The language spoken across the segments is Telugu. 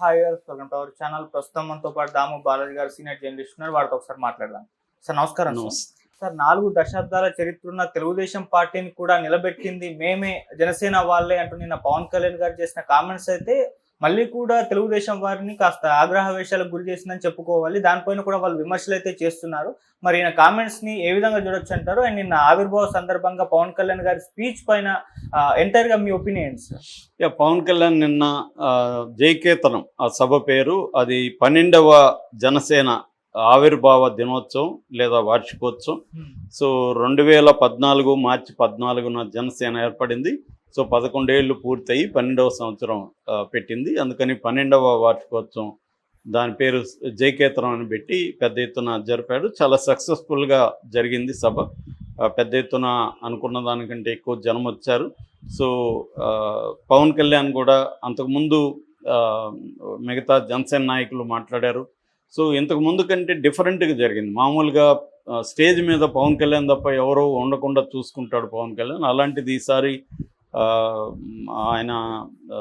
Hi welcome to our channel. ప్రస్తుతం మనతో పాటు దాము బాలాజీ గారు సీనియర్ జర్నలిస్ట్ ఉన్నారు. వారితో ఒకసారి మాట్లాడదాం. సార్ నమస్కారం. సార్ నాలుగు దశాబ్దాల చరిత్ర ఉన్న తెలుగుదేశం పార్టీని కూడా నిలబెట్టింది మేమే. జనసేన వాళ్ళే అంటూ నిన్న పవన్ కళ్యాణ్ గారు చేసిన కామెంట్స్ అయితే మళ్ళీ కూడా తెలుగుదేశం వారిని కాస్త ఆగ్రహ వేషాలకు గురి చేసిందని చెప్పుకోవాలి. దానిపైన కూడా వాళ్ళు విమర్శలు అయితే చేస్తున్నారు. మరి ఈయన కామెంట్స్ని ఏ విధంగా చూడొచ్చు అంటారు? అండ్ నిన్న ఆవిర్భావ సందర్భంగా పవన్ కళ్యాణ్ గారి స్పీచ్ పైన ఎంటైర్గా మీ ఒపీనియన్స్ పవన్ కళ్యాణ్ నిన్న జైకేతనం ఆ సభ పేరు అది పన్నెండవ జనసేన ఆవిర్భావ దినోత్సవం లేదా వార్షికోత్సవం. సో రెండు వేల పద్నాలుగు మార్చి పద్నాలుగున జనసేన ఏర్పడింది. సో పదకొండేళ్ళు పూర్తయి పన్నెండవ సంవత్సరం పెట్టింది. అందుకని పన్నెండవ వార్షికోత్సవం దాని పేరు జయకేతనం అని పెట్టి పెద్ద ఎత్తున జరిపాడు. చాలా సక్సెస్ఫుల్గా జరిగింది సభ. పెద్ద ఎత్తున అనుకున్న దానికంటే ఎక్కువ జనం వచ్చారు. సో పవన్ కళ్యాణ్ కూడా అంతకుముందు మిగతా జనసేన నాయకులు మాట్లాడారు. సో ఇంతకు ముందు కంటే డిఫరెంట్గా జరిగింది. మామూలుగా స్టేజ్ మీద పవన్ కళ్యాణ్ తప్ప ఎవరో ఉండకుండా చూసుకుంటాడు పవన్ కళ్యాణ్. అలాంటిది ఈసారి ఆయన ఆ,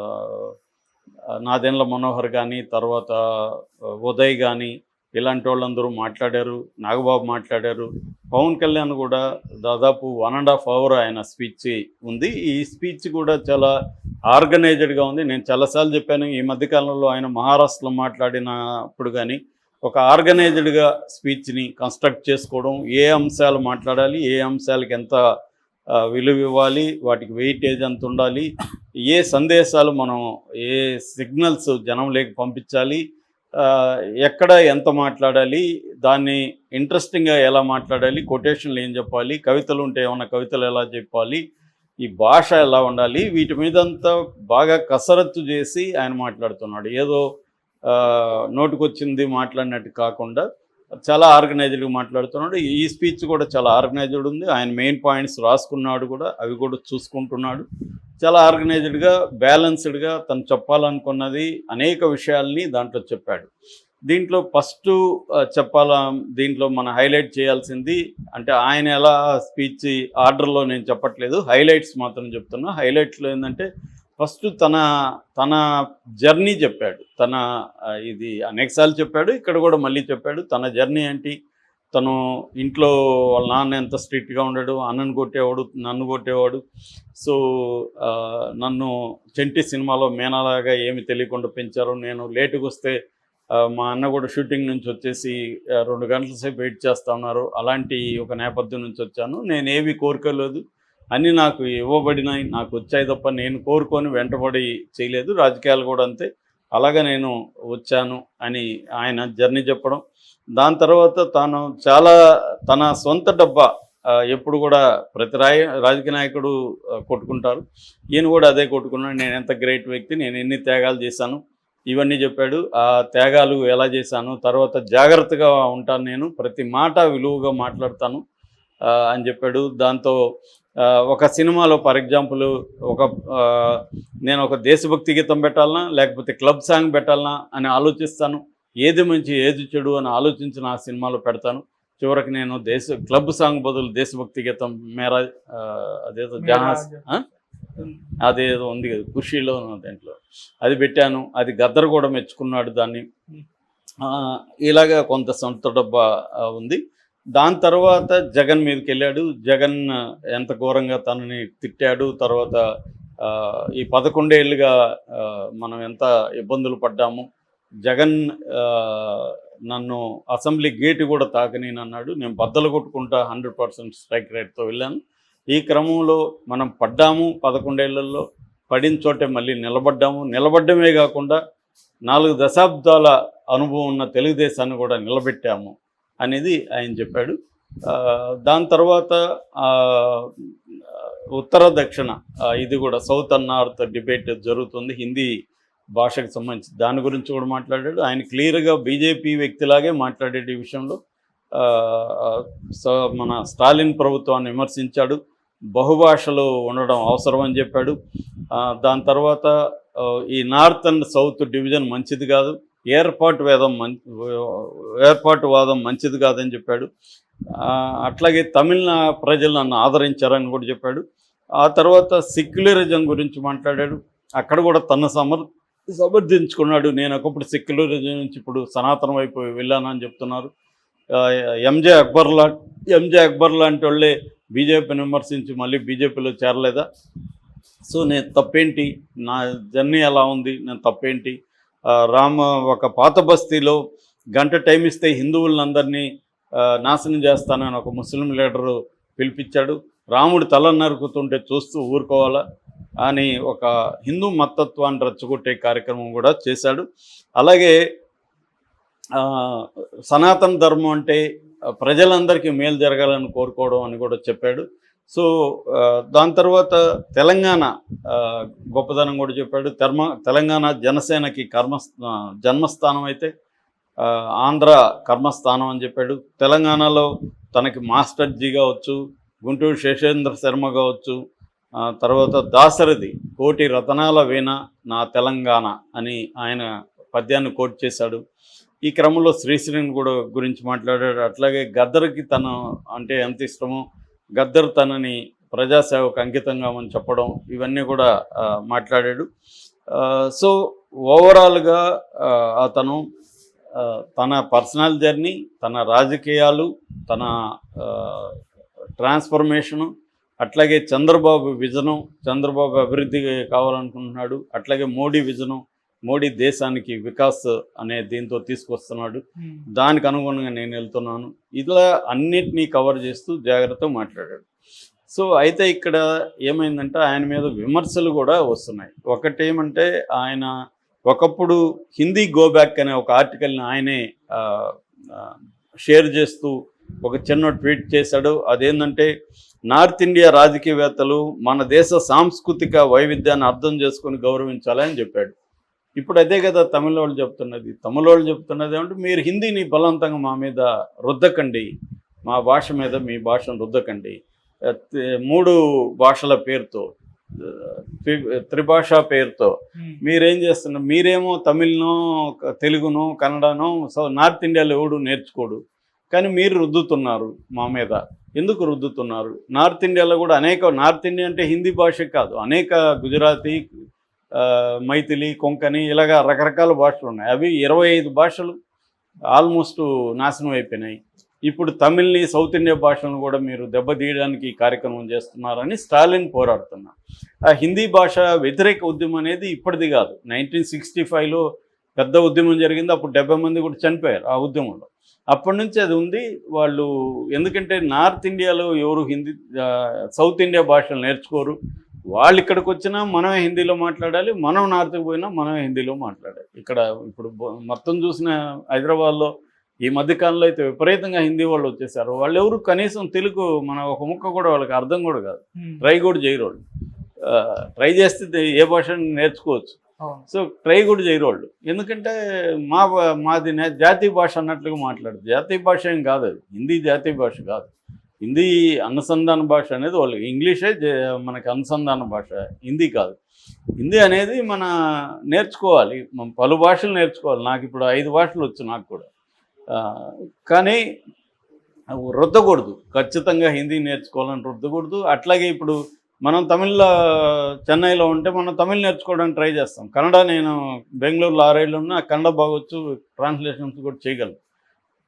నాదెండ్ల మనోహర్ కానీ తర్వాత ఉదయ్ కానీ ఇలాంటి వాళ్ళందరూ మాట్లాడారు. నాగబాబు మాట్లాడారు. పవన్ కళ్యాణ్ కూడా దాదాపు వన్ అండ్ హాఫ్ అవర్ ఆయన స్పీచ్ ఉంది. ఈ స్పీచ్ కూడా చాలా ఆర్గనైజ్డ్గా ఉంది. నేను చాలాసార్లు చెప్పాను ఈ మధ్యకాలంలో ఆయన మహారాష్ట్రలో మాట్లాడినప్పుడు కానీ ఒక ఆర్గనైజ్డ్గా స్పీచ్ని కన్స్ట్రక్ట్ చేసుకోవడం ఏ అంశాలు మాట్లాడాలి ఏ అంశాలకి ఎంత విలువ ఇవ్వాలి వాటికి వెయిటేజ్ ఎంత ఉండాలి ఏ సందేశాలు మనం ఏ సిగ్నల్స్ జనంలోకి పంపించాలి ఎక్కడ ఎంత మాట్లాడాలి దాన్ని ఇంట్రెస్టింగ్గా ఎలా మాట్లాడాలి కొటేషన్లు ఏం చెప్పాలి కవితలు ఉంటే ఏమన్నా కవితలు ఎలా చెప్పాలి ఈ భాష ఎలా ఉండాలి వీటి మీదంతా బాగా కసరత్తు చేసి ఆయన మాట్లాడుతున్నాడు. ఏదో నోటుకొచ్చింది మాట్లాడినట్టు కాకుండా చాలా ఆర్గనైజ్డ్గా మాట్లాడుతున్నాడు. ఈ స్పీచ్ కూడా చాలా ఆర్గనైజ్డ్ ఉంది. ఆయన మెయిన్ పాయింట్స్ రాసుకున్నాడు కూడా అవి కూడా చూసుకుంటున్నాడు. చాలా ఆర్గనైజ్డ్గా బ్యాలెన్స్డ్గా తను చెప్పాలనుకున్నది అనేక విషయాల్ని దాంట్లో చెప్పాడు. దీంట్లో ఫస్ట్ చెప్పాలా దీంట్లో మనం హైలైట్ చేయాల్సింది అంటే ఆయన ఎలా స్పీచ్ ఆర్డర్లో నేను చెప్పట్లేదు. హైలైట్స్ మాత్రం చెప్తున్నా. హైలైట్స్లో ఏంటంటే ఫస్ట్ తన తన జర్నీ చెప్పాడు. తన ఇది అనేకసార్లు చెప్పాడు ఇక్కడ కూడా మళ్ళీ చెప్పాడు. తన జర్నీ ఏంటి? తను ఇంట్లో వాళ్ళ నాన్న ఎంత స్ట్రిక్ట్గా ఉండడు అన్నను కొట్టేవాడు నన్ను కొట్టేవాడు. సో నన్ను చెంటి సినిమాలో మేనాలాగా ఏమి తెలియకుండా పెంచారు నేను లేటుగా వస్తే మా అన్న కూడా షూటింగ్ నుంచి వచ్చేసి రెండు గంటల సేపు వెయిట్ చేస్తా ఉన్నారు. అలాంటి ఒక నేపథ్యం నుంచి వచ్చాను. నేను ఏవి కోరుకోలేదు. అన్నీ నాకు ఇవ్వబడినాయి నాకు వచ్చాయి తప్ప నేను కోరుకొని వెంటబడి చేయలేదు. రాజకీయాలు కూడా అంతే. అలాగే నేను వచ్చాను అని ఆయన జర్నీ చెప్పడం. దాని తర్వాత తాను చాలా తన సొంత డబ్బా ఎప్పుడు కూడా ప్రతి రాయ రాజకీయ నాయకుడు కొట్టుకుంటారు. ఈయన కూడా అదే కొట్టుకున్నాడు. నేను ఎంత గ్రేట్ వ్యక్తి నేను ఎన్ని త్యాగాలు చేశాను ఇవన్నీ చెప్పాడు. ఆ త్యాగాలు ఎలా చేశాను తర్వాత జాగ్రత్తగా ఉంటాను నేను ప్రతి మాట విలువగా మాట్లాడతాను అని చెప్పాడు. దాంతో ఒక సినిమాలో ఫర్ ఎగ్జాంపుల్ ఒక ఆ, నేను ఒక దేశభక్తి గీతం పెట్టాలనా లేకపోతే క్లబ్ సాంగ్ పెట్టాలనా అని ఆలోచిస్తాను. ఏది మంచి ఏది చెడు అని ఆలోచించి నా సినిమాలో పెడతాను. చివరికి నేను దేశ క్లబ్ సాంగ్ బదులు దేశభక్తి గీతం మేరా ఆ, అదేదో జహాజ్ ఆ? అదేదో ఉంది కదా ఖుషీలో దాంట్లో. అది పెట్టాను. అది గద్దర్ కూడా మెచ్చుకున్నాడు దాన్ని. ఆ, ఇలాగా కొంత సొంత డబ్బా ఆ, ఉంది. దాని తర్వాత జగన్ మీదకి వెళ్ళాడు జగన్ ఎంత ఘోరంగా తనని తిట్టాడు. తర్వాత ఈ పదకొండేళ్ళుగా మనం ఎంత ఇబ్బందులు పడ్డాము. జగన్ నన్ను అసెంబ్లీ గేటు కూడా తాకని అన్నాడు నేను బద్దలు కొట్టుకుంటా హండ్రెడ్ పర్సెంట్ స్ట్రైక్ రేట్తో వెళ్ళాను. ఈ క్రమంలో మనం పడ్డాము పదకొండేళ్ళలో. పడిన చోటే మళ్ళీ నిలబడ్డాము. నిలబడ్డమే కాకుండా నాలుగు దశాబ్దాల అనుభవం ఉన్న తెలుగుదేశాన్ని కూడా నిలబెట్టాము. అనేది ఆయన చెప్పాడు. దాని తర్వాత ఉత్తర దక్షిణ ఇది కూడా సౌత్ అండ్ నార్త్ డిబేట్ జరుగుతుంది. హిందీ భాషకు సంబంధించి దాని గురించి కూడా మాట్లాడాడు. ఆయన క్లియర్గా బీజేపీ వ్యక్తిలాగే మాట్లాడే ఈ విషయంలో. మన స్టాలిన్ ప్రభుత్వాన్ని విమర్శించాడు. బహుభాషలు ఉండడం అవసరం అని చెప్పాడు. దాని తర్వాత ఈ నార్త్ అండ్ సౌత్ డివిజన్ మంచిది కాదు. ఏర్పాటు వేదం మం ఏర్పాటు వాదం మంచిది కాదని చెప్పాడు. అట్లాగే తమిళ ప్రజలు నన్ను ఆదరించారని కూడా చెప్పాడు. ఆ తర్వాత సెక్యులరిజం గురించి మాట్లాడాడు. అక్కడ కూడా తన సమర్ సమర్థించుకున్నాడు. నేను ఒకప్పుడు సెక్యులరిజం నుంచి ఇప్పుడు సనాతనం వైపు వెళ్ళానని చెప్తున్నారు. ఎంజే అక్బర్ లా ఎంజే అక్బర్ లాంటి వాళ్ళే బీజేపీని విమర్శించి మళ్ళీ బీజేపీలో చేరలేదా? సో నేను తప్పేంటి? నా జర్నీ ఎలా ఉంది? నేను తప్పేంటి? రామ ఒక పాత బస్తీలో గంట టైం ఇస్తే హిందువులందరినీ నాశనం చేస్తానని ఒక ముస్లిం లీడరు పిలిపించాడు. రాముడు తల నరుకుతుంటే చూస్తూ ఊరుకోవాలా అని ఒక హిందూ మతత్వాన్ని రచ్చగొట్టే కార్యక్రమం కూడా చేశాడు. అలాగే సనాతన ధర్మం అంటే ప్రజలందరికీ మేలు జరగాలని కోరుకోవడం అని కూడా చెప్పాడు. సో దాని తర్వాత తెలంగాణ గొప్పదనం కూడా చెప్పాడు. తెర్మ తెలంగాణ జనసేనకి కర్మ జన్మస్థానం అయితే ఆంధ్ర కర్మస్థానం అని చెప్పాడు. తెలంగాణలో తనకి మాస్టర్జీ కావచ్చు గుంటూరు శేషేంద్ర శర్మ కావచ్చు తర్వాత దాశరథి కోటి రతనాల వీణ నా తెలంగాణ అని ఆయన పద్యాన్ని కోట్ చేశాడు. ఈ క్రమంలో శ్రీశ్రీని కూడా గురించి మాట్లాడాడు. అట్లాగే గద్దరికి తను అంటే ఎంత ఇష్టమో గద్దర్ తనని ప్రజాసేవకు అంకితంగా అని చెప్పడం ఇవన్నీ కూడా మాట్లాడాడు. సో ఓవరాల్గా అతను తన పర్సనల్ జర్నీ తన రాజకీయాలు తన ట్రాన్స్ఫర్మేషను అట్లాగే చంద్రబాబు విజనం చంద్రబాబు అభివృద్ధి కావాలనుకుంటున్నాడు అట్లాగే మోడీ విజనం మోడీ దేశానికి వికాస్ అనే దీంతో తీసుకొస్తున్నాడు. దానికి అనుగుణంగా నేను వెళ్తున్నాను. ఇలా అన్నిటినీ కవర్ చేస్తూ జాగ్రత్తగా మాట్లాడాడు. సో అయితే ఇక్కడ ఏమైందంటే ఆయన మీద విమర్శలు కూడా వస్తున్నాయి. ఒకటి ఏమంటే ఆయన ఒకప్పుడు హిందీ గోబ్యాక్ అనే ఒక ఆర్టికల్ని ఆయనే షేర్ చేస్తూ ఒక చిన్న ట్వీట్ చేశాడు. అదేంటంటే నార్త్ ఇండియా రాజకీయవేత్తలు మన దేశ సాంస్కృతిక వైవిధ్యాన్ని అర్థం చేసుకొని గౌరవించాలని చెప్పాడు. ఇప్పుడు అదే కదా తమిళ వాళ్ళు చెప్తున్నది. తమిళ వాళ్ళు చెప్తున్నది ఏమంటే మీరు హిందీని బలవంతంగా మా మీద రుద్దకండి. మా భాష మీద మీ భాషను రుద్దకండి. మూడు భాషల పేరుతో త్రిభాషా పేరుతో మీరేం చేస్తున్నారు మీరేమో తమిళ్నో తెలుగునో కన్నడనో సో నార్త్ ఇండియాలో ఎవడు నేర్చుకోడు. కానీ మీరు రుద్దుతున్నారు మా మీద. ఎందుకు రుద్దుతున్నారు? నార్త్ ఇండియాలో కూడా అనేక నార్త్ ఇండియా అంటే హిందీ భాష కాదు. అనేక గుజరాతీ మైథిలి కొంకణి ఇలాగా రకరకాల భాషలు ఉన్నాయి. అవి ఇరవై ఐదు భాషలు ఆల్మోస్ట్ నాశనం అయిపోయినాయి. ఇప్పుడు తమిళ్ని సౌత్ ఇండియా భాషలను కూడా మీరు దెబ్బతీయడానికి ఈ కార్యక్రమం చేస్తున్నారని స్టాలిన్ పోరాడుతున్నారు. ఆ హిందీ భాష వ్యతిరేక ఉద్యమం అనేది ఇప్పటిది కాదు. నైన్టీన్ సిక్స్టీ ఫైవ్లో పెద్ద ఉద్యమం జరిగింది. అప్పుడు డెబ్బై మంది కూడా చనిపోయారు ఆ ఉద్యమంలో. అప్పటి నుంచి అది ఉంది. వాళ్ళు ఎందుకంటే నార్త్ ఇండియాలో ఎవరు హిందీ సౌత్ ఇండియా భాషలు నేర్చుకోరు. వాళ్ళు ఇక్కడికి వచ్చినా మనమే హిందీలో మాట్లాడాలి మనం నార్త్కి పోయినా మనమే హిందీలో మాట్లాడాలి. ఇక్కడ ఇప్పుడు మొత్తం చూసిన హైదరాబాద్లో ఈ మధ్యకాలంలో అయితే విపరీతంగా హిందీ వాళ్ళు వచ్చేసారు. వాళ్ళు ఎవరు కనీసం తెలుగు మన ఒక ముక్క కూడా వాళ్ళకి అర్థం కూడా కాదు. ట్రై కూడా చేయరు ట్రై చేస్తే ఏ భాషను నేర్చుకోవచ్చు. సో ట్రై కూడా చేయరు వాళ్ళు ఎందుకంటే మా మాది జాతీయ భాష అన్నట్లుగా మాట్లాడదు. జాతీయ భాష ఏం కాదు అది. హిందీ జాతీయ భాష కాదు. హిందీ అనుసంధాన భాష అనేది వాళ్ళు ఇంగ్లీషే మనకి అనుసంధాన భాష హిందీ కాదు. హిందీ అనేది మన నేర్చుకోవాలి మనం పలు భాషలు నేర్చుకోవాలి. నాకు ఇప్పుడు ఐదు భాషలు వచ్చు నాకు కూడా. కానీ అవి రుద్దకూడదు. ఖచ్చితంగా హిందీ నేర్చుకోవాలని రుద్దకూడదు. అట్లాగే ఇప్పుడు మనం తమిళ్ళో చెన్నైలో ఉంటే మనం తమిళ్ నేర్చుకోవడానికి ట్రై చేస్తాం. కన్నడ నేను బెంగళూరులో ఆరేళ్ళు ఉన్నా కన్నడ బాగొచ్చు ట్రాన్స్లేషన్స్ కూడా చేయగలను.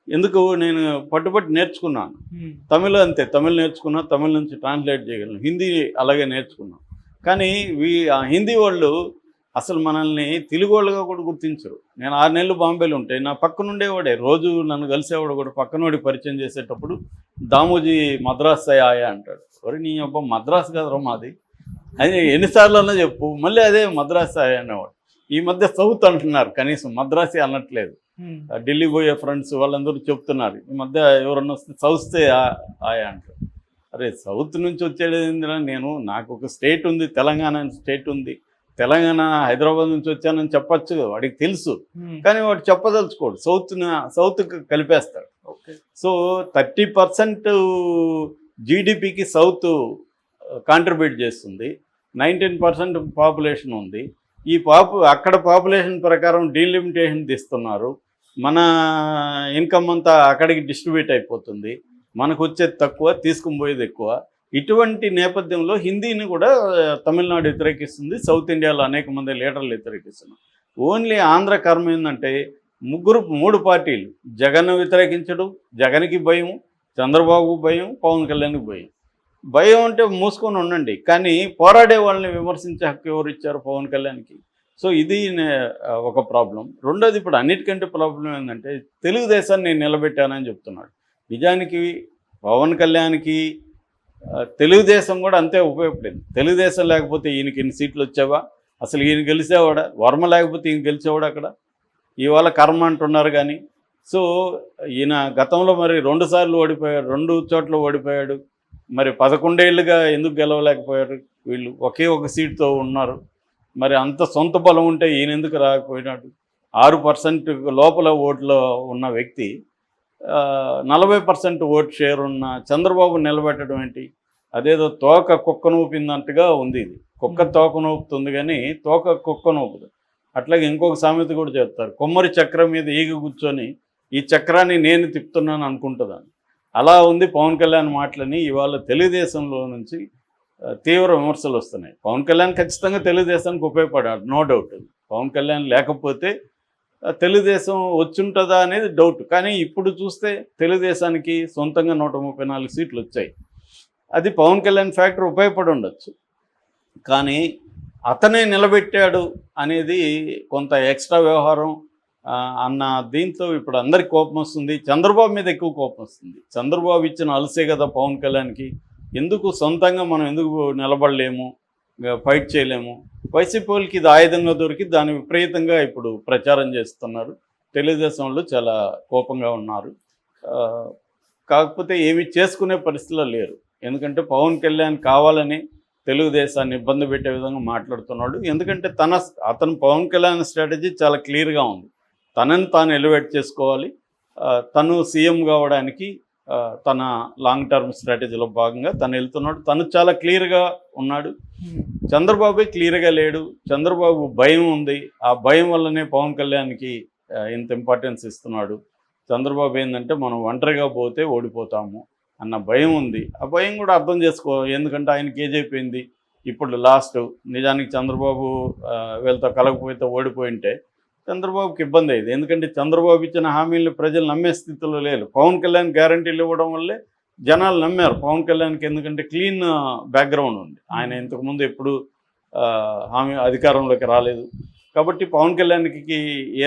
ఎందుకు నేను పట్టుబట్టి నేర్చుకున్నాను. తమిళ అంతే తమిళ్ నేర్చుకున్నా తమిళ్ నుంచి ట్రాన్స్లేట్ చేయగలను. హిందీ అలాగే నేర్చుకున్నాం. కానీ వీ ఆ హిందీ వాళ్ళు అసలు మనల్ని తెలుగు వాళ్ళుగా కూడా గుర్తించరు. నేను ఆరు నెలలు బాంబేలో ఉంటే నా పక్కన ఉండేవాడే. రోజు నన్ను కలిసేవాడు కూడా పక్కనోడి పరిచయం చేసేటప్పుడు దామోజీ మద్రాస్ ఆయా అంటాడు. ఒరే నీ అబ్బా మద్రాస్ కదరా మాది. అది ఎన్నిసార్లు అన్నా చెప్పు మళ్ళీ అదే మద్రాస్ ఆయా అనేవాడు. ఈ మధ్య సౌత్ అంటున్నారు కనీసం మద్రాసి అనట్లేదు. ఢిల్లీ పోయే ఫ్రెండ్స్ వాళ్ళందరూ చెప్తున్నారు. ఈ మధ్య ఎవరన్నా వస్తే సౌస్తే ఆయా అంటారు. అరే సౌత్ నుంచి వచ్చేది నేను నాకు ఒక స్టేట్ ఉంది తెలంగాణ అనే స్టేట్ ఉంది. తెలంగాణ హైదరాబాద్ నుంచి వచ్చానని చెప్పొచ్చు వాడికి తెలుసు. కానీ వాడు చెప్పదలుచుకోడు. సౌత్ సౌత్ కలిపేస్తాడు ఓకే సో థర్టీ పర్సెంట్ జీడిపికి సౌత్ కాంట్రిబ్యూట్ చేస్తుంది. నైన్టీన్ పర్సెంట్ పాపులేషన్ ఉంది. ఈ పాపు అక్కడ పాపులేషన్ ప్రకారం డీలిమిటేషన్ తీస్తున్నారు. మన ఇన్కమ్ అంతా అక్కడికి డిస్ట్రిబ్యూట్ అయిపోతుంది. మనకు వచ్చేది తక్కువ తీసుకుని పోయేది ఎక్కువ. ఇటువంటి నేపథ్యంలో హిందీని కూడా తమిళనాడు వ్యతిరేకిస్తుంది. సౌత్ ఇండియాలో అనేక మంది లీడర్లు వ్యతిరేకిస్తున్నారు. ఓన్లీ ఆంధ్ర కర్మ ఏంటంటే ముగ్గురు మూడు పార్టీలు. జగన్ వ్యతిరేకించడం జగన్కి భయం చంద్రబాబు భయం పవన్ కళ్యాణ్కి భయం. భయం ఉంటే మూసుకొని ఉండండి. కానీ పోరాడే వాళ్ళని విమర్శించే హక్కు ఎవరు ఇచ్చారు పవన్ కళ్యాణ్కి? సో ఇది ఒక ప్రాబ్లం. రెండోది ఇప్పుడు అన్నిటికంటే ప్రాబ్లం ఏంటంటే తెలుగుదేశాన్ని నేను నిలబెట్టానని చెప్తున్నాడు. నిజానికి పవన్ కళ్యాణ్కి తెలుగుదేశం కూడా అంతే ఉపయోగపడింది. తెలుగుదేశం లేకపోతే ఈయనకి ఇన్ని సీట్లు వచ్చావా? అసలు ఈయన గెలిచేవాడా? వర్మ లేకపోతే ఈయన గెలిచేవాడు అక్కడ? ఇవాళ కర్మ అంటున్నారు కానీ. సో ఈయన గతంలో మరి రెండు సార్లు ఓడిపోయాడు రెండు చోట్ల ఓడిపోయాడు. మరి పదకొండేళ్ళుగా ఎందుకు గెలవలేకపోయారు వీళ్ళు? ఒకే ఒక సీట్తో ఉన్నారు. మరి అంత సొంత బలం ఉంటే ఈయన ఎందుకు రాకపోయినాడు? ఆరు పర్సెంట్ లోపల ఓట్లో ఉన్న వ్యక్తి నలభై పర్సెంట్ ఓట్ షేర్ ఉన్న చంద్రబాబు నిలబెట్టడం ఏంటి? అదేదో తోక కుక్క నూపిందంటగా ఉంది ఇది. కుక్క తోక నూపుతుంది కానీ తోక కుక్క నూపుదు. అట్లాగే ఇంకొక సామెత కూడా చెప్తారు కొమ్మరి చక్రం మీద ఈగ కూర్చొని ఈ చక్రాన్ని నేను తిప్పుతున్నాను అనుకుంటుందని. అలా ఉంది పవన్ కళ్యాణ్ మాటలని ఇవాళ తెలుగుదేశంలో నుంచి తీవ్ర విమర్శలు వస్తున్నాయి. పవన్ కళ్యాణ్ ఖచ్చితంగా తెలుగుదేశానికి ఉపయోగపడాడు నో డౌట్ పవన్ కళ్యాణ్ లేకపోతే తెలుగుదేశం వచ్చుంటుందా అనేది డౌట్ కానీ ఇప్పుడు చూస్తే తెలుగుదేశానికి సొంతంగా నూట ముప్పై నాలుగు సీట్లు వచ్చాయి. అది పవన్ కళ్యాణ్ ఫ్యాక్టర్ ఉపయోగపడి ఉండొచ్చు. కానీ అతనే నిలబెట్టాడు అనేది కొంత ఎక్స్ట్రా వ్యవహారం అన్న దీంతో ఇప్పుడు అందరికి కోపం వస్తుంది. చంద్రబాబు మీద ఎక్కువ కోపం వస్తుంది. చంద్రబాబు ఇచ్చిన అలసే కదా పవన్ కళ్యాణ్కి. ఎందుకు సొంతంగా మనం ఎందుకు నిలబడలేము? ఫైట్ చేయలేము? వైసీపీ వాళ్ళకి ఇది ఆయుధంగా దొరికి దాని విపరీతంగా ఇప్పుడు ప్రచారం చేస్తున్నారు. తెలుగుదేశం వాళ్ళు చాలా కోపంగా ఉన్నారు. కాకపోతే ఏమి చేసుకునే పరిస్థితిలో లేరు. ఎందుకంటే పవన్ కళ్యాణ్ కావాలని తెలుగుదేశాన్ని ఇబ్బంది పెట్టే విధంగా మాట్లాడుతున్నాడు. ఎందుకంటే తన అతను పవన్ కళ్యాణ్ స్ట్రాటజీ చాలా క్లియర్గా ఉంది. తనని తాను ఎలివేట్ చేసుకోవాలి. తను సీఎం కావడానికి తన లాంగ్ టర్మ్ స్ట్రాటజీలో భాగంగా తను వెళ్తున్నాడు. తను చాలా క్లియర్గా ఉన్నాడు. చంద్రబాబు క్లియర్గా లేడు. చంద్రబాబు భయం ఉంది. ఆ భయం వల్లనే పవన్ కళ్యాణ్కి ఇంత ఇంపార్టెన్స్ ఇస్తున్నాడు. చంద్రబాబు ఏంటంటే మనం ఒంటరిగా పోతే ఓడిపోతాము అన్న భయం ఉంది. ఆ భయం కూడా అర్థం చేసుకో ఎందుకంటే ఆయనకి ఏజ్ అయిపోయింది ఇప్పుడు లాస్ట్ నిజానికి చంద్రబాబు వీళ్ళతో కలగపోతే ఓడిపోయింటే చంద్రబాబుకి ఇబ్బంది అయింది. ఎందుకంటే చంద్రబాబు ఇచ్చిన హామీలను ప్రజలు నమ్మే స్థితిలో లేరు. పవన్ కళ్యాణ్ గ్యారంటీలు ఇవ్వడం వల్లే జనాలు నమ్మారు. పవన్ కళ్యాణ్కి ఎందుకంటే క్లీన్ బ్యాక్గ్రౌండ్ ఉంది. ఆయన ఇంతకుముందు ఎప్పుడు హామీ అధికారంలోకి రాలేదు. కాబట్టి పవన్ కళ్యాణ్కి ఏ